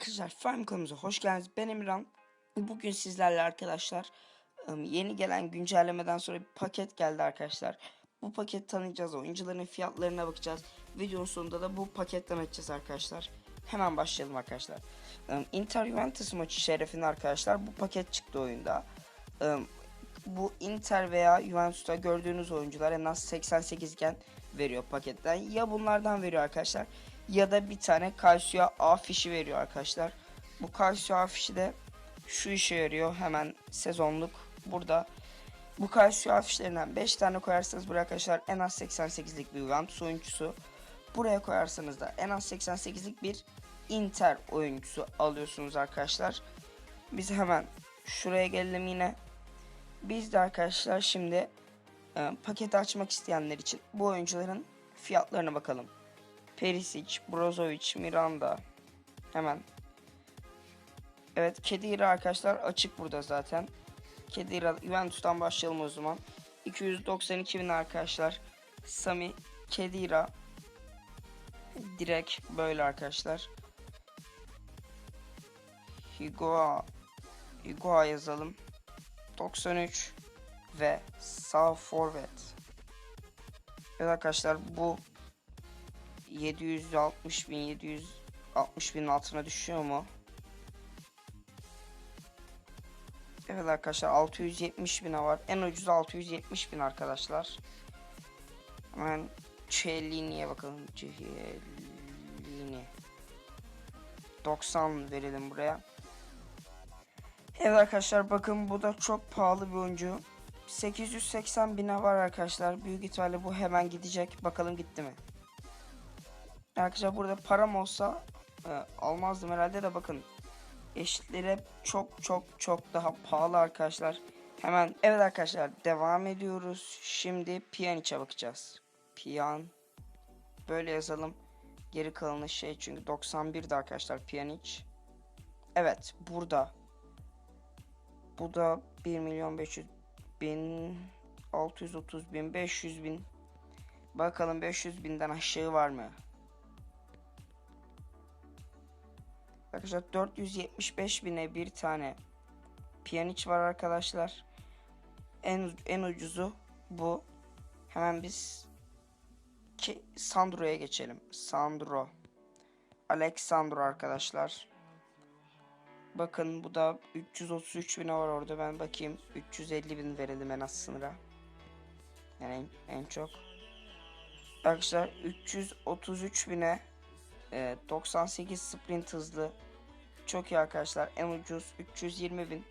Arkadaşlar Farm kanalımıza hoş geldiniz. Ben Emirhan. Bugün sizlerle arkadaşlar yeni gelen güncellemeden sonra bir paket geldi arkadaşlar. Bu paket tanıyacağız. Oyuncuların fiyatlarına bakacağız. Videonun sonunda da bu paketten açacağız arkadaşlar. Hemen başlayalım arkadaşlar. Inter Juventus maçı şerefine arkadaşlar bu paket çıktı oyunda. Bu Inter veya Juventus'ta gördüğünüz oyuncular en az 88 iken veriyor paketten. Ya bunlardan veriyor arkadaşlar ya da bir tane Calcio A fişi veriyor arkadaşlar. Bu Calcio A fişi de şu işe yarıyor. Hemen sezonluk burada. Bu Calcio A fişlerinden 5 tane koyarsanız buraya arkadaşlar en az 88'lik bir Juventus oyuncusu. Buraya koyarsanız da en az 88'lik bir Inter oyuncusu alıyorsunuz arkadaşlar. Biz hemen şuraya gelelim yine. Biz de arkadaşlar şimdi e, paketi açmak isteyenler için bu oyuncuların fiyatlarına bakalım. Perisic, Brozovic, Miranda. Hemen. Evet Kedira arkadaşlar açık burada zaten. Kedira Juventus'tan başlayalım o zaman. 292 bin arkadaşlar. Sami Kedira. Direkt böyle arkadaşlar. Higoa. Higoa yazalım. 93 ve sağ forvet. Evet arkadaşlar bu 760 bin 760 bin altına düşüyor mu? Evet arkadaşlar 670 bine var. En ucuz 670 bin arkadaşlar. Hemen Cellini'ye bakalım. Cellini. 90 verelim buraya. Evet arkadaşlar bakın bu da çok pahalı bir oyuncu. 880 bine var arkadaşlar. Büyük ihtimalle bu hemen gidecek. Bakalım gitti mi? Arkadaşlar burada param olsa e, almazdım herhalde de bakın eşitleri çok çok çok daha pahalı arkadaşlar. Hemen evet arkadaşlar devam ediyoruz. Şimdi Pjanic'e bakacağız. Piyan böyle yazalım. Geri kalanı şey çünkü 91'de arkadaşlar Pjanic. Evet burada. Bu da 1 milyon 500 bin 630 bin 500 bin. Bakalım 500 binden aşağı var mı? Arkadaşlar 475 bine bir tane Pjanic var arkadaşlar. En en ucuzu bu. Hemen biz ki Sandro'ya geçelim. Sandro. Alexandro arkadaşlar. Bakın bu da 333 bine var orada. Ben bakayım 350 bin verelim en az sınıra. Yani en, en çok. Arkadaşlar 333 bine e, 98 sprint hızlı. Çok iyi arkadaşlar. En ucuz 320 bin.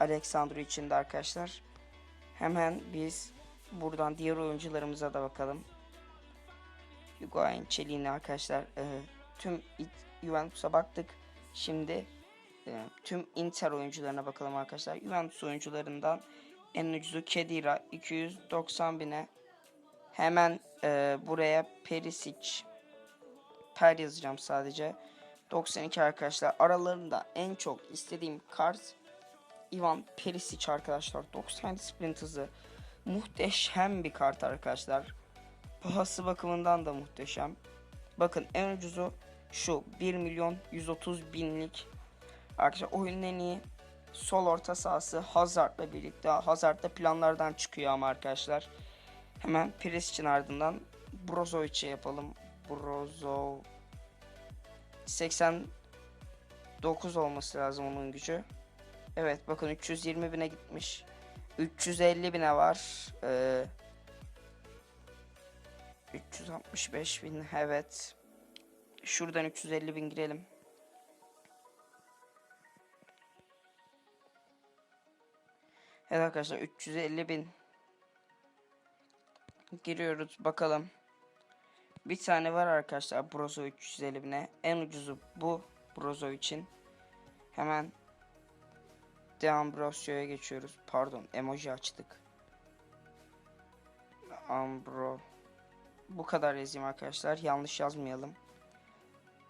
Alexandro için de arkadaşlar. Hemen biz buradan diğer oyuncularımıza da bakalım. Higuain, Cellini arkadaşlar. E, tüm Juventus'a baktık. Şimdi e, tüm Inter oyuncularına bakalım arkadaşlar. Juventus oyuncularından en ucuzu Kedira 290 bine. Hemen e, buraya Perisic per yazacağım sadece. 92 arkadaşlar. Aralarında en çok istediğim kart Ivan Perisic arkadaşlar. 90 sprint hızı. Muhteşem bir kart arkadaşlar. Pahası bakımından da muhteşem. Bakın en ucuzu şu 1 milyon 130 binlik. Arkadaşlar oyunun en iyi sol orta sahası Hazard'la birlikte. Hazard da planlardan çıkıyor ama arkadaşlar. Hemen Perisic'in ardından Brozovic'e yapalım. Brozo 89 olması lazım onun gücü. Evet bakın 320 bine gitmiş. 350 bine var. Ee, 365 bin evet. Şuradan 350 bin girelim. Evet arkadaşlar 350 bin giriyoruz bakalım. Bir tane var arkadaşlar Brozo 350 bine. En ucuzu bu Brozo için. Hemen De Ambrosio'ya geçiyoruz. Pardon emoji açtık. Ambro. Bu kadar yazayım arkadaşlar. Yanlış yazmayalım.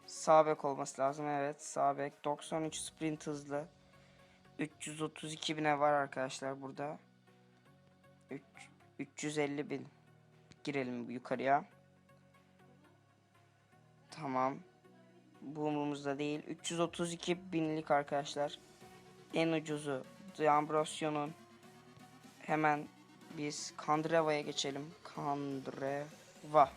Sağ bek olması lazım. Evet sağ bek. 93 sprint hızlı. 332 bine var arkadaşlar burada. 3, 350 bin. Girelim yukarıya. Tamam. Bu umurumuzda değil. 332 binlik arkadaşlar. En ucuzu D'Ambrosio'nun. Hemen biz Kandreva'ya geçelim. Kandreva.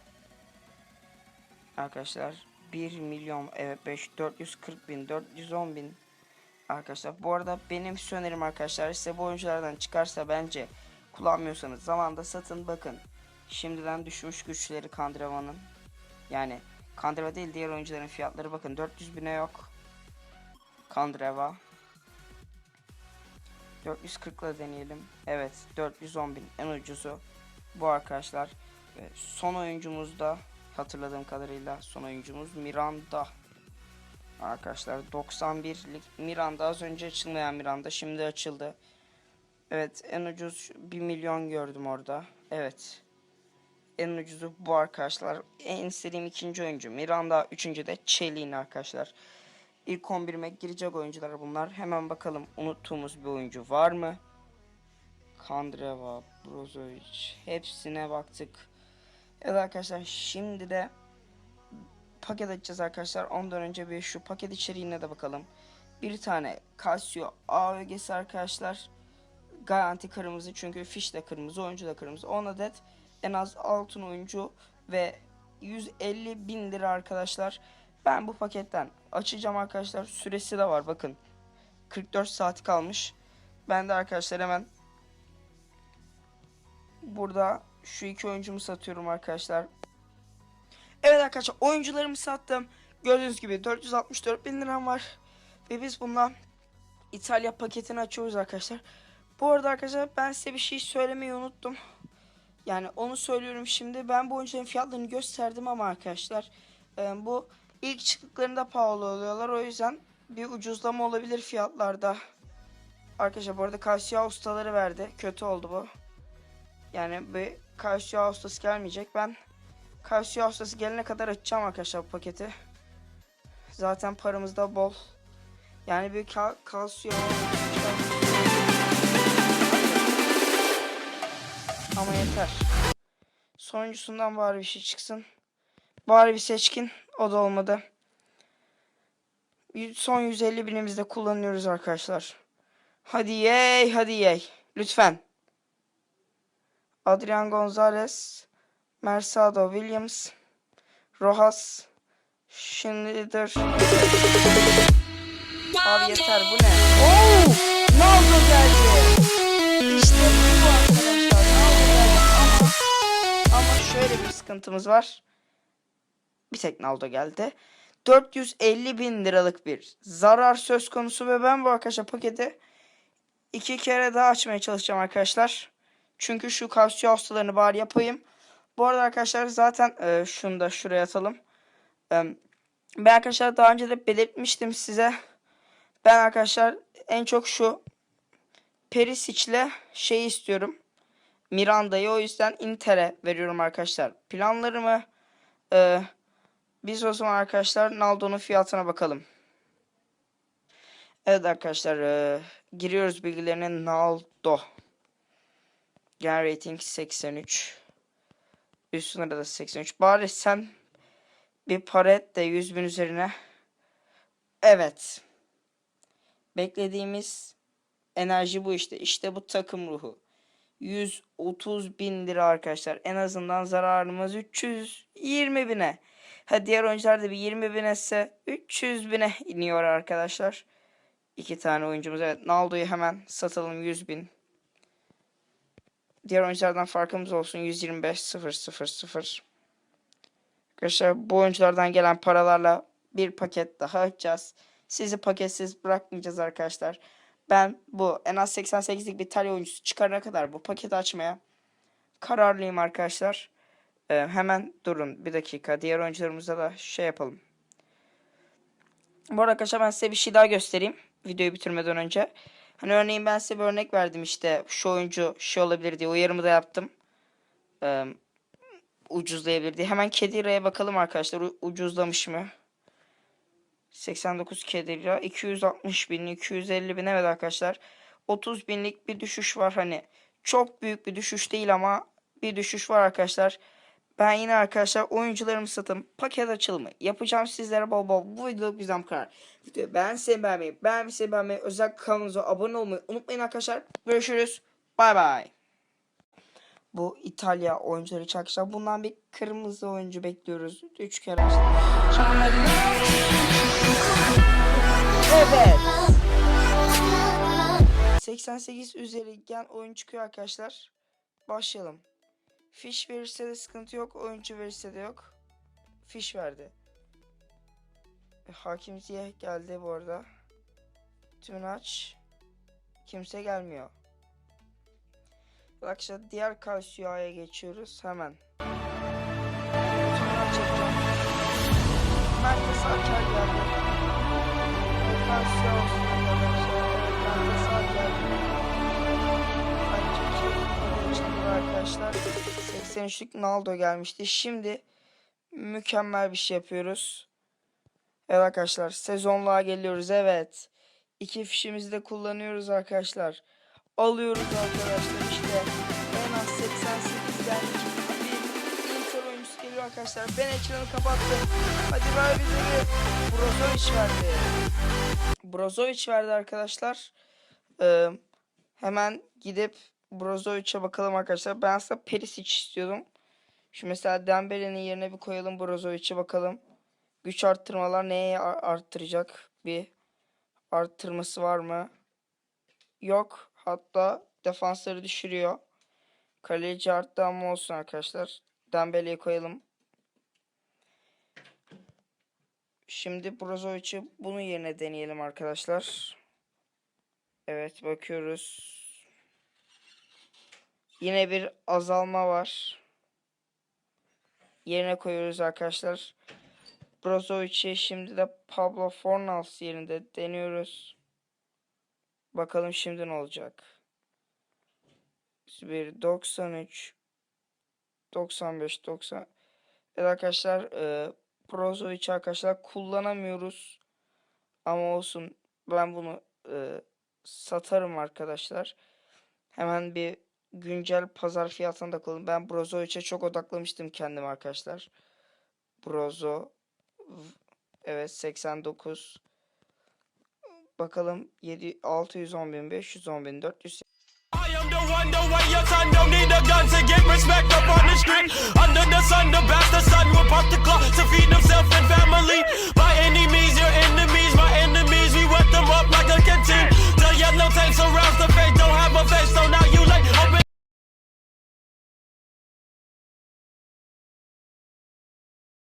Arkadaşlar 1 milyon evet 5 440 bin 410 bin Arkadaşlar bu arada benim önerim arkadaşlar size bu oyunculardan çıkarsa bence kullanmıyorsanız zamanda satın bakın. Şimdiden düşmüş güçleri Kandreva'nın. Yani Kandreva değil diğer oyuncuların fiyatları bakın 400 bine yok. Kandreva. 440'la deneyelim. Evet 410 bin en ucuzu bu arkadaşlar. Ve son oyuncumuz da hatırladığım kadarıyla son oyuncumuz Miranda. Arkadaşlar 91'lik Miranda az önce açılmayan Miranda şimdi açıldı. Evet en ucuz 1 milyon gördüm orada. Evet. En ucuzu bu arkadaşlar. En istediğim ikinci oyuncu Miranda. Üçüncü de Çelin arkadaşlar. İlk 11'ime girecek oyuncular bunlar. Hemen bakalım unuttuğumuz bir oyuncu var mı? Kandreva, Brozovic hepsine baktık. Evet arkadaşlar şimdi de paket açacağız arkadaşlar. Ondan önce bir şu paket içeriğine de bakalım. Bir tane Casio AVG'si arkadaşlar. Garanti kırmızı çünkü fiş de kırmızı, oyuncu da kırmızı. 10 adet en az altın oyuncu ve 150 bin lira arkadaşlar. Ben bu paketten açacağım arkadaşlar. Süresi de var bakın. 44 saat kalmış. Ben de arkadaşlar hemen burada şu iki oyuncumu satıyorum arkadaşlar. Evet arkadaşlar oyuncularımı sattım. Gördüğünüz gibi 464 bin liram var. Ve biz bundan İtalya paketini açıyoruz arkadaşlar. Bu arada arkadaşlar ben size bir şey söylemeyi unuttum. Yani onu söylüyorum şimdi. Ben bu oyuncuların fiyatlarını gösterdim ama arkadaşlar e, bu ilk çıktıklarında pahalı oluyorlar. O yüzden bir ucuzlama olabilir fiyatlarda. Arkadaşlar bu arada Casio ustaları verdi. Kötü oldu bu. Yani bir Casio ustası gelmeyecek. Ben Casio ustası gelene kadar açacağım arkadaşlar bu paketi. Zaten paramız da bol. Yani bir ka Casio ama yeter. Sonuncusundan bari bir şey çıksın. Bari bir seçkin. O da olmadı. Son 150 binimizde kullanıyoruz arkadaşlar. Hadi yey, hadi yey. Lütfen. Adrian Gonzalez, Mersado Williams, Rojas, Schindler. Abi yeter bu ne? Oo! Naldo geldi. İşte bu arkadaşlar. Şöyle bir sıkıntımız var. Bir tek Naldo geldi. 450 bin liralık bir zarar söz konusu ve ben bu arkadaşlar paketi iki kere daha açmaya çalışacağım arkadaşlar. Çünkü şu Casio hastalarını bari yapayım. Bu arada arkadaşlar zaten e, şunu da şuraya atalım. E, ben arkadaşlar daha önce de belirtmiştim size. Ben arkadaşlar en çok şu Perisic'le şey istiyorum. Miranda'yı o yüzden Inter'e veriyorum arkadaşlar. Planlarımı e, biz o zaman arkadaşlar Naldo'nun fiyatına bakalım. Evet arkadaşlar e, giriyoruz bilgilerine Naldo. Gen rating 83. Üst sınırda da 83. Bari sen bir para et de 100 bin üzerine. Evet. Beklediğimiz enerji bu işte. İşte bu takım ruhu. 130 bin lira arkadaşlar. En azından zararımız 320 bine. Ha diğer oyuncular da bir 20 bin etse 300 bine iniyor arkadaşlar. İki tane oyuncumuz. Evet Naldo'yu hemen satalım 100 bin. Diğer oyunculardan farkımız olsun 125 0 0 0. Arkadaşlar bu oyunculardan gelen paralarla bir paket daha açacağız. Sizi paketsiz bırakmayacağız arkadaşlar. Ben bu en az 88'lik bir İtalya oyuncusu çıkarana kadar bu paketi açmaya kararlıyım arkadaşlar. Ee, hemen durun bir dakika. Diğer oyuncularımıza da şey yapalım. Bu arada arkadaşlar ben size bir şey daha göstereyim. Videoyu bitirmeden önce. Hani örneğin ben size bir örnek verdim işte şu oyuncu şey olabilir diye uyarımı da yaptım. Ee, ucuzlayabilir diye. Hemen Kedira'ya bakalım arkadaşlar U- ucuzlamış mı? 89 Kedira 260 bin 250 bin evet arkadaşlar 30 binlik bir düşüş var hani çok büyük bir düşüş değil ama bir düşüş var arkadaşlar Ben yine arkadaşlar oyuncularımı satın paket açılımı yapacağım sizlere bol bol bu videoluk bizden bu kadar. Videoyu beğense beğenmeyi, beğenmişse beğenmeyi, özel kanalımıza abone olmayı unutmayın arkadaşlar. Görüşürüz. Bay bay. Bu İtalya oyuncuları için arkadaşlar bundan bir kırmızı oyuncu bekliyoruz. Üç kere açtık. Evet. 88 üzeri gen oyun çıkıyor arkadaşlar. Başlayalım. Fiş verirse de sıkıntı yok. Oyuncu verirse de yok. Fiş verdi. E, Hakim Ziyeh geldi bu arada. Tümünü aç. Kimse gelmiyor. Arkadaşlar diğer Calcia'ya geçiyoruz hemen. Merkez Aker geldi. Calcia olsun arkadaşlar. Merkez Aker arkadaşlar 83'lük Naldo gelmişti. Şimdi mükemmel bir şey yapıyoruz. Evet arkadaşlar sezonluğa geliyoruz. Evet. İki fişimizi de kullanıyoruz arkadaşlar. Alıyoruz arkadaşlar işte. En az 88 geldik. Bir Inter oyuncusu geliyor arkadaşlar. Ben ekranı kapattım. Hadi ver bize Brozovic verdi. Brozovic verdi arkadaşlar. Ee, hemen gidip Brozovic'e bakalım arkadaşlar. Ben aslında Perisic istiyordum. Şu mesela Dembele'nin yerine bir koyalım Brozovic'e bakalım. Güç arttırmalar neye arttıracak? Bir arttırması var mı? Yok. Hatta defansları düşürüyor. Kaleci arttı ama olsun arkadaşlar. Dembele'yi koyalım. Şimdi Brozovic'i bunun yerine deneyelim arkadaşlar. Evet bakıyoruz. Yine bir azalma var. Yerine koyuyoruz arkadaşlar. Brozovic'i şimdi de Pablo Fornals yerinde deniyoruz. Bakalım şimdi ne olacak. Bir 93 95 90 Evet arkadaşlar e, Brozovic arkadaşlar kullanamıyoruz. Ama olsun ben bunu e, satarım arkadaşlar. Hemen bir güncel pazar fiyatına da koyalım. Ben Brozovic'e çok odaklamıştım kendim arkadaşlar. Brozo evet 89 bakalım 7 610 bin 510 bin 400 I am the one, the way your son don't need a gun to get respect up on the street. Under the sun, the bastard son will pop the clock to feed himself and family. By any means, your enemies, my enemies, we wet them up like a canteen. The yellow tape surrounds the face, don't have a face, so now